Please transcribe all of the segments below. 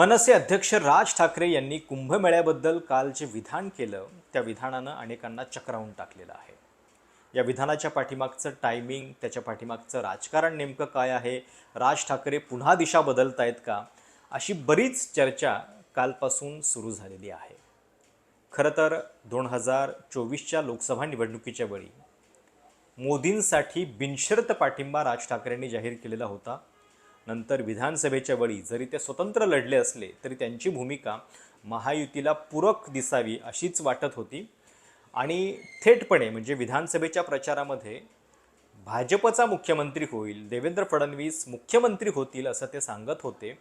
मनसे अध्यक्ष राज ठाकरे यांनी कुंभमेळ्याबद्दल काल जे विधान केलं त्या विधानानं अनेकांना चक्रावून टाकलेलं आहे. या विधानाच्या पाठीमागचं टायमिंग त्याच्या पाठीमागचं राजकारण नेमकं काय आहे राज ठाकरे पुन्हा दिशा बदलत आहेत का अशी बरीच चर्चा कालपासून सुरू झालेली आहे. खरं तर दोन हजार चोवीसच्या लोकसभा निवडणुकीच्या वेळी मोदींसाठी बिनशर्त पाठिंबा राज ठाकरेंनी जाहीर केलेला होता. नंतर विधानसभेच्या वेळी जरी ते स्वतंत्र लढले असले तरी त्यांची भूमिका महायुतीला पूरक दिसावी अशीच वाटत होती. आणि थेटपणे म्हणजे विधानसभेच्या प्रचारामध्ये भाजपचा मुख्यमंत्री होईल देवेंद्र फडणवीस मुख्यमंत्री होतील असं ते सांगत होते.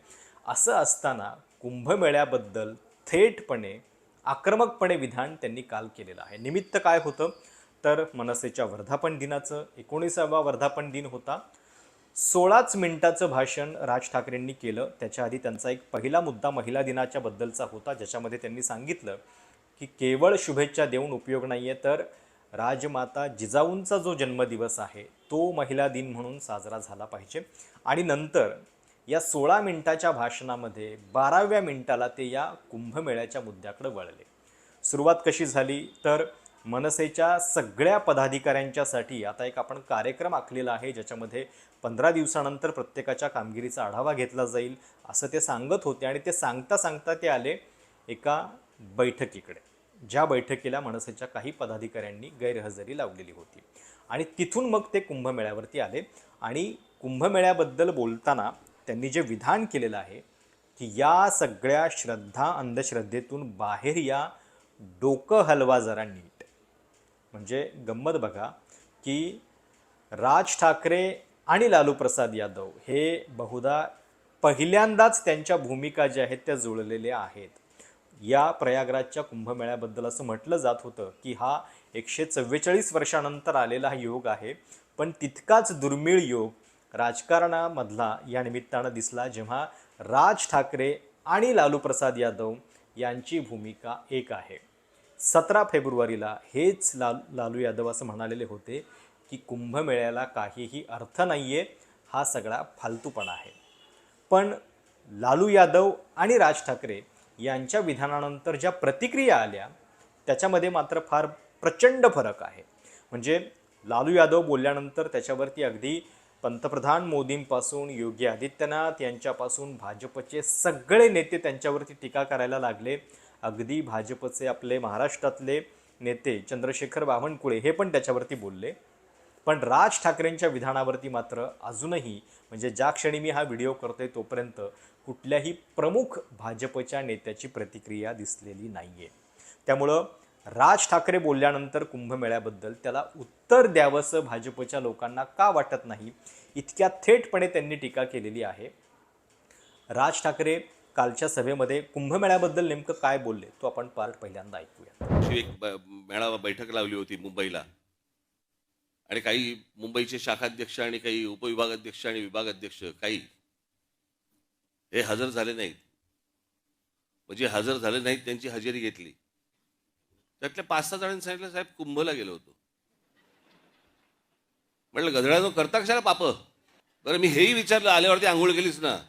असं असताना कुंभमेळ्याबद्दल थेटपणे आक्रमकपणे विधान त्यांनी काल केलेलं आहे. निमित्त काय होतं? तर मनसेच्या वर्धापन दिनाचं एकोणीसावा वर्धापन दिन होता. सोळाच मिनिटाचं भाषण राज ठाकरेंनी केलं. त्याच्या आधी त्यांचा एक पहिला मुद्दा महिला दिनाच्या बद्दलचा होता ज्याच्यामध्ये त्यांनी सांगितलं की केवळ शुभेच्छा देऊन उपयोग नाही आहे तर राजमाता जिजाऊंचा जो जन्मदिवस आहे तो महिला दिन म्हणून साजरा झाला पाहिजे. आणि नंतर या सोळा मिनिटाच्या भाषणामध्ये बाराव्या मिनिटाला ते या कुंभमेळ्याच्या मुद्द्याकडे वळले. सुरुवात कशी झाली? तर मनसेच्या सगळ्या पदाधिकाऱ्यांच्यासाठी आता एक आपण कार्यक्रम आखलेला आहे ज्याच्यामध्ये पंधरा दिवसानंतर प्रत्येकाच्या कामगिरीचा आढावा घेतला जाईल असं ते सांगत होते आणि ते सांगता सांगता ते आले एका बैठकीकडे ज्या बैठकीला मनसेच्या काही पदाधिकाऱ्यांनी गैरहजेरी लावलेली होती. आणि तिथून मग ते कुंभमेळ्यावरती आले आणि कुंभमेळ्याबद्दल बोलताना त्यांनी जे विधान केलेलं आहे की या सगळ्या श्रद्धा अंधश्रद्धेतून बाहेर या डोकं हलवा म्हणजे गंमत बघा की राज ठाकरे आणि लालू प्रसाद यादव हे बहुधा पहिल्यांदाच त्यांच्या भूमिका ज्या आहेत त्या जुळलेल्या आहेत. या प्रयागराजच्या कुंभमेळ्याबद्दल असं म्हटलं जात होतं की हा एकशे चव्वेचाळीस वर्षानंतर आलेला हा योग आहे. पण तितकाच दुर्मिळ योग राजकारणामधला या निमित्तानं दिसला जेव्हा राज ठाकरे आणि लालू प्रसाद यादव यांची भूमिका एक आहे. सतरा फेब्रुवारीला हेच लाल लालू यादव असं म्हणालेले होते की कुंभमेळ्याला काहीही अर्थ नाही आहे हा सगळा फालतूपणा आहे. पण लालू यादव आणि राज ठाकरे यांच्या विधानानंतर ज्या प्रतिक्रिया आल्या त्याच्यामध्ये मात्र फार प्रचंड फरक आहे. म्हणजे लालू यादव बोलल्यानंतर त्याच्यावरती अगदी पंतप्रधान मोदींपासून योगी आदित्यनाथ यांच्यापासून भाजपचे सगळे नेते त्यांच्यावरती टीका करायला लागले. अगदी भाजपचे आपले महाराष्ट्रातले नेते चंद्रशेखर बावनकुळे हे पण त्याच्यावरती बोलले. पण राज ठाकरेंच्या विधानावरती मात्र अजूनही म्हणजे ज्या क्षणी मी हा व्हिडिओ करतोय तोपर्यंत कुठल्याही प्रमुख भाजपच्या नेत्याची प्रतिक्रिया दिसलेली नाही आहे त्यामुळं राज ठाकरे बोलल्यानंतर कुंभमेळ्याबद्दल त्याला उत्तर द्यावंसं भाजपच्या लोकांना का वाटत नाही इतक्या थेटपणे त्यांनी टीका केलेली आहे. राज ठाकरे कालच्या सभेमध्ये कुंभमेळ्याबद्दल नेमकं काय बोलले तो आपण पार्ट पहिल्यांदा ऐकूया. एक मेळावा बैठक लावली होती मुंबईला. आणि काही मुंबईचे शाखाध्यक्ष आणि काही उपविभागाध्यक्ष आणि विभागाध्यक्ष काही हे हजर झाले नाहीत. म्हणजे हजर झाले नाहीत त्यांची हजेरी घेतली. त्यातल्या पाच सहा जणांनी सांगितलं साहेब कुंभला गेलो होतो. म्हटलं गधडा करता कशाला पाप? बरं मी हेही विचारलं आल्यावरती आंघोळ केलीच ना.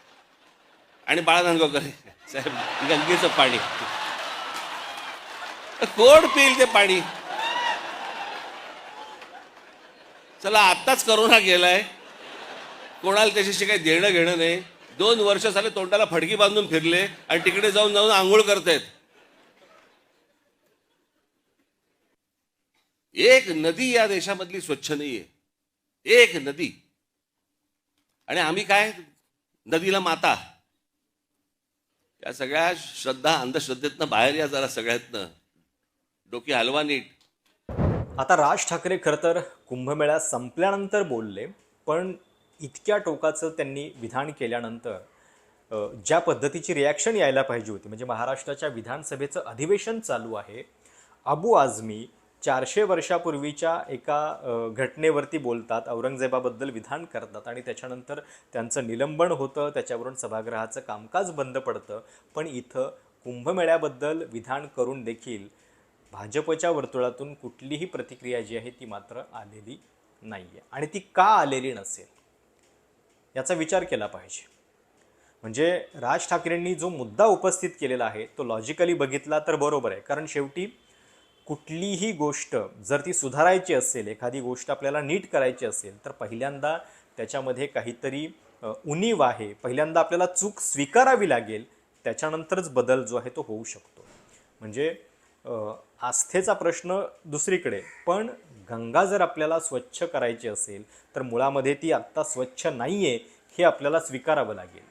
आणि बाळा नांदगावकर साहेब गंगेचं पाणी. कोण पिईल ते पाणी? चला आत्ताच करोना गेलाय. कोणाला त्याच्याशी काही देणं घेणं नाही. दोन वर्ष झाले तोंडाला फडकी बांधून फिरले आणि तिकडे जाऊन जाऊन आंघोळ करतायत. एक नदी या देशामधली स्वच्छ नाहीये. एक नदी. आणि आम्ही काय? नदीला माता. या सगळ्या श्रद्धा अंधश्रद्धेतनं बाहेर या जरा सगळ्यातनं. डोकी हलवा नीट. आता राज ठाकरे खरं तर कुंभमेळा संपल्यानंतर बोलले पण इतक्या टोकाचं त्यांनी विधान केल्यानंतर ज्या पद्धतीची रिॲक्शन यायला पाहिजे होती म्हणजे महाराष्ट्राच्या विधानसभेचं अधिवेशन चालू आहे अबू आझमी चारशे वर्षापूर्वीच्या एका घटनेवरती बोलतात औरंगजेबाबद्दल विधान करतात आणि त्याच्यानंतर त्यांचं निलंबन होतं त्याच्यावरून सभागृहाचं कामकाज बंद पडतं. पण इथं कुंभमेळ्याबद्दल विधान करून देखील भाजपच्या वर्तुळातून कुठलीही प्रतिक्रिया जी आहे ती मात्र आलेली नाही आहे आणि ती का आलेली नसेल? याचा विचार केला पाहिजे. म्हणजे राज ठाकरेंनी जो मुद्दा उपस्थित केलेला आहे तो लॉजिकली बघितला तर बरोबर आहे. कारण शेवटी कुठलीही गोष्ट जर ती सुधारायची असेल एखादी गोष्ट आपल्याला नीट करायची असेल तर पहिल्यांदा त्याच्यामध्ये काहीतरी उणीव आहे. पहिल्यांदा आपल्याला चूक स्वीकारावी लागेल. त्याच्यानंतरच बदल जो आहे तो होऊ शकतो. म्हणजे आस्थेचा प्रश्न दुसरीकडे. पण गंगा जर आपल्याला स्वच्छ करायची असेल तर मुळामध्ये ती आत्ता स्वच्छ नाही आहे हे आपल्याला स्वीकारावं लागेल.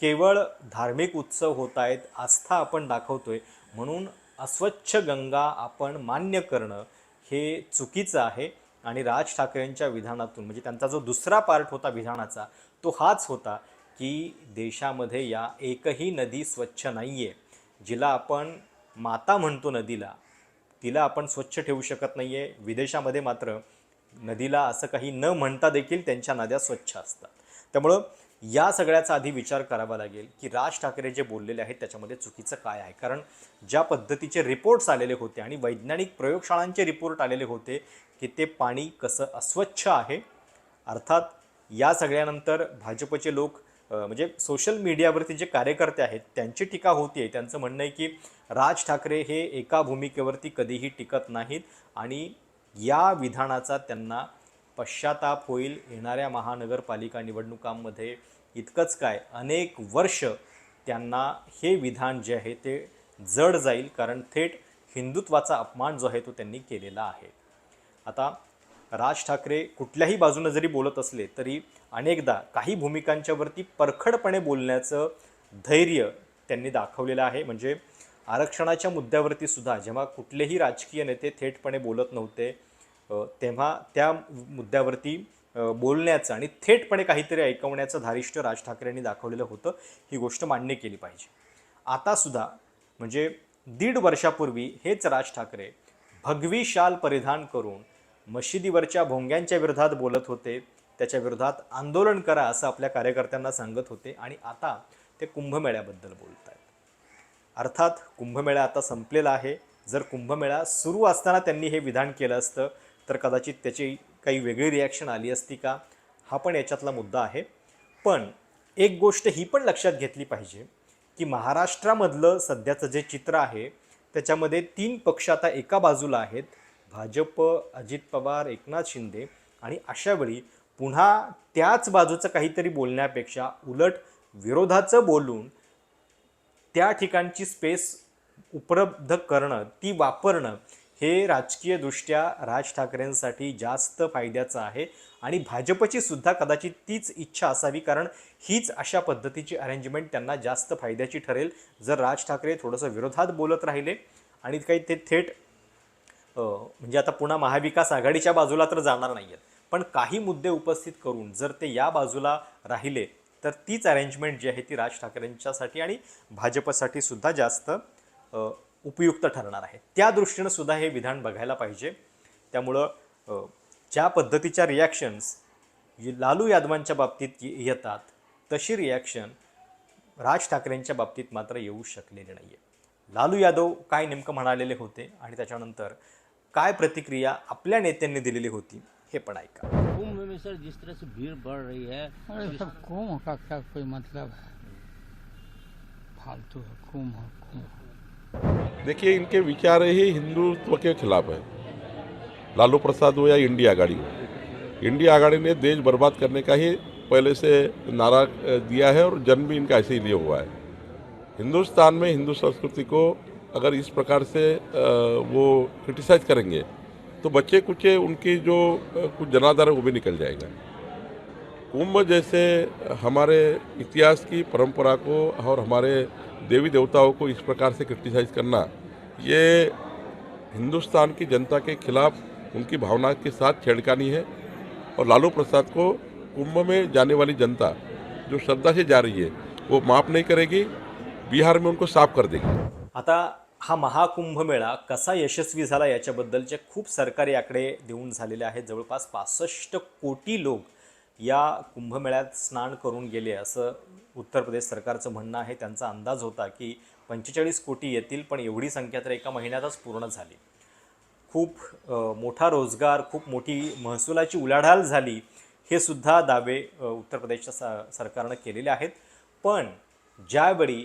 केवळ धार्मिक उत्सव होत आहेत आस्था आपण दाखवतोय. म्हणून अस्वच्छ गंगा आपण मान्य करणं हे चुकीचं आहे आणि राज ठाकरेंच्या विधानातून म्हणजे त्यांचा जो दुसरा पार्ट होता विधानाचा तो हाच होता की देशामध्ये या एकही नदी स्वच्छ नाही आहे जिला आपण माता म्हणतो नदीला तिला आपण स्वच्छ ठेवू शकत नाही आहे विदेशामध्ये मात्र नदीला असं काही न म्हणता देखील त्यांच्या नद्या स्वच्छ असतात. त्यामुळं या सगळ्याचा आधी विचार करावा लागेल की राज ठाकरे जे बोललेले आहेत त्याच्यामध्ये चुकीचं काय आहे. कारण ज्या पद्धतीचे रिपोर्ट्स आलेले होते आणि वैज्ञानिक प्रयोगशाळांचे रिपोर्ट आलेले होते की ते पाणी कसं अस्वच्छ आहे अर्थात या सगळ्यानंतर भाजपचे लोक म्हणजे सोशल मीडियावरती जे कार्यकर्ते आहेत त्यांची टीका होतीये. त्यांचं म्हणणं आहे की राज ठाकरे हे एका भूमिकेवरती कधीही टिकत नाहीत आणि या विधानाचा त्यांना पश्चाताप होईल येणाऱ्या महानगरपालिका निवडणुकांमध्ये. इतकंच काय अनेक वर्ष त्यांना हे विधान जे आहे ते जड जाईल कारण थेट हिंदुत्वाचा अपमान जो आहे तो त्यांनी केलेला आहे. आता राज ठाकरे कुठल्याही बाजूनं जरी बोलत असले तरी अनेकदा काही भूमिकांच्यावरती परखडपणे बोलण्याचं धैर्य त्यांनी दाखवलेलं आहे. म्हणजे आरक्षणाच्या मुद्द्यावरती सुद्धा जेव्हा कुठलेही राजकीय नेते थेटपणे बोलत नव्हते तेव्हा त्या मुद्द्यावरती बोलण्याचं आणि थेटपणे काहीतरी ऐकवण्याचं धारिष्ट्य राज ठाकरेंनी दाखवलेलं होतं ही गोष्ट मान्य केली पाहिजे. आता सुद्धा म्हणजे दीड वर्षापूर्वी हेच राज ठाकरे भगवी शाल परिधान करून मशिदीवरच्या भोंग्यांच्या विरोधात बोलत होते त्याच्या विरोधात आंदोलन करा असं आपल्या कार्यकर्त्यांना सांगत होते आणि आता ते कुंभमेळ्याबद्दल बोलत आहेत अर्थात कुंभमेळा आता संपलेला आहे. जर कुंभमेळा सुरू असताना त्यांनी हे विधान केलं असतं तर कदाचित त्याची काही वेगळी रिॲक्शन आली असती का? हा पण याच्यातला मुद्दा आहे. पण एक गोष्ट ही पण लक्षात घेतली पाहिजे की महाराष्ट्रामधलं सध्याचं जे चित्र आहे त्याच्यामध्ये तीन पक्ष आता एका बाजूला आहेत. भाजप अजित पवार एकनाथ शिंदे आणि अशावेळी पुन्हा त्याच बाजूचं काहीतरी बोलण्यापेक्षा उलट विरोधाचं बोलून त्या ठिकाणची स्पेस उपलब्ध करणं ती वापरणं हे राजकीयदृष्ट्या राज ठाकरेंसाठी जास्त फायद्याचं आहे आणि भाजपची सुद्धा कदाचित तीच इच्छा असावी कारण हीच अशा पद्धतीची अरेंजमेंट त्यांना जास्त फायद्याची ठरेल. जर राज ठाकरे थोडंसं विरोधात बोलत राहिले आणि काही ते थेट म्हणजे आता पुन्हा महाविकास आघाडीच्या बाजूला तर जाणार नाही आहेत पण काही मुद्दे उपस्थित करून जर ते या बाजूला राहिले तर तीच अरेंजमेंट जी आहे ती राज ठाकरेंच्यासाठी आणि भाजपसाठी सुद्धा जास्त उपयुक्त ठरणार आहे. त्या दृष्टीनं सुद्धा हे विधान बघायला पाहिजे. त्यामुळं ज्या पद्धतीच्या रिॲक्शन्स लालू यादवांच्या बाबतीत येतात तशी रिॲक्शन राज ठाकरेंच्या बाबतीत मात्र येऊ शकलेली नाही आहे लालू यादव काय नेमकं म्हणालेले होते आणि त्याच्यानंतर काय प्रतिक्रिया आपल्या नेत्यांनी दिलेली होती हे पण ऐका. कुंभ में सर जिस तरह से भीड़ बढ़ रही है अरे सब कुंभ का क्या कोई मतलब है? फालतू है कुंभ कुंभ। देखिए, इनके विचार ही हिंदुत्व के खिलाफ है। लालू प्रसाद हो या इंडिया आघाड़ी हो। इंडिया आघाड़ी ने देश बर्बाद करने का ही पहले से नारा दिया है और जन्म भी इनका ऐसे ही लिया हुआ है। हिंदुस्तान में हिंदू संस्कृति को अगर इस प्रकार से वो क्रिटिसाइज करेंगे तो बच्चे कुचे उनकी जो कुछ जनाधार है, वो भी निकल जाएगा। कुंभ जैसे हमारे इतिहास की परंपरा को और हमारे देवी देवताओं को इस प्रकार से क्रिटिसाइज करना ये हिंदुस्तान की जनता के खिलाफ उनकी भावना के साथ छेड़खानी है और लालू प्रसाद को कुंभ में जाने वाली जनता जो श्रद्धा से जा रही है वो माफ़ नहीं करेगी बिहार में उनको साफ कर देगी। आता हा महाकुंभमेळा कसा यशस्वी झाला याच्याबद्दलचे खूप सरकारी आकडे देऊन झालेले आहेत. जवळपास पासष्ट कोटी लोक या कुंभमेळ्यात स्नान करून गेले असं उत्तर प्रदेश सरकारचं म्हणणं आहे. त्यांचा अंदाज होता की पंचेचाळीस कोटी येतील पण एवढी संख्या तर एका महिन्यातच पूर्ण झाली. खूप मोठा रोजगार खूप मोठी महसुलाची उलाढाल झाली हे सुद्धा दावे उत्तर प्रदेशच्या स सरकारनं केलेले आहेत. पण ज्यावेळी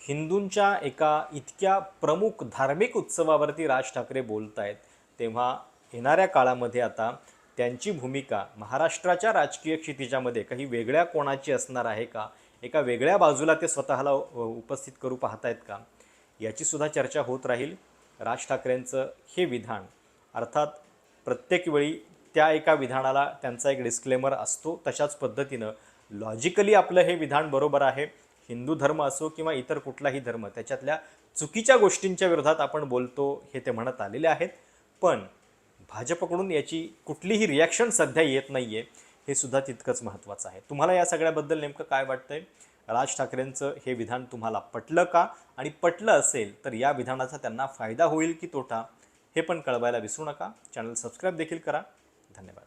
हिंदूंच्या एका इतक्या प्रमुख धार्मिक उत्सवावरती राज ठाकरे बोलत आहेत तेव्हा येणाऱ्या काळामध्ये आता त्यांची भूमिका महाराष्ट्राच्या राजकीय क्षितिजामध्ये काही वेगळ्या कोणाची असणार आहे का? एका वेगळ्या बाजूला ते स्वतःला उपस्थित करू पाहतायत का? याचीसुद्धा चर्चा होत राहील. राज ठाकरेंचं हे विधान अर्थात प्रत्येक वेळी त्या एका विधानाला त्यांचा एक डिस्क्लेमर असतो तशाच पद्धतीनं लॉजिकली आपलं हे विधान बरोबर आहे. हिंदू धर्म असो किंवा इतर कुठलाही धर्म त्याच्यातल्या चुकीच्या गोष्टींच्या विरोधात आपण बोलतो हे ते म्हणत आलेले आहेत. पण भाजपकडून याची कुठलीही रिॲक्शन सध्या येत नाही आहे हे सुद्धा तितकंच महत्त्वाचं आहे. तुम्हाला या सगळ्याबद्दल नेमकं काय वाटतंय? राज ठाकरेंचं हे विधान तुम्हाला पटलं का? आणि पटलं असेल तर या विधानाचा त्यांना फायदा होईल की तोटा हे पण कळवायला विसरू नका. चॅनल सबस्क्राईब देखील करा. धन्यवाद.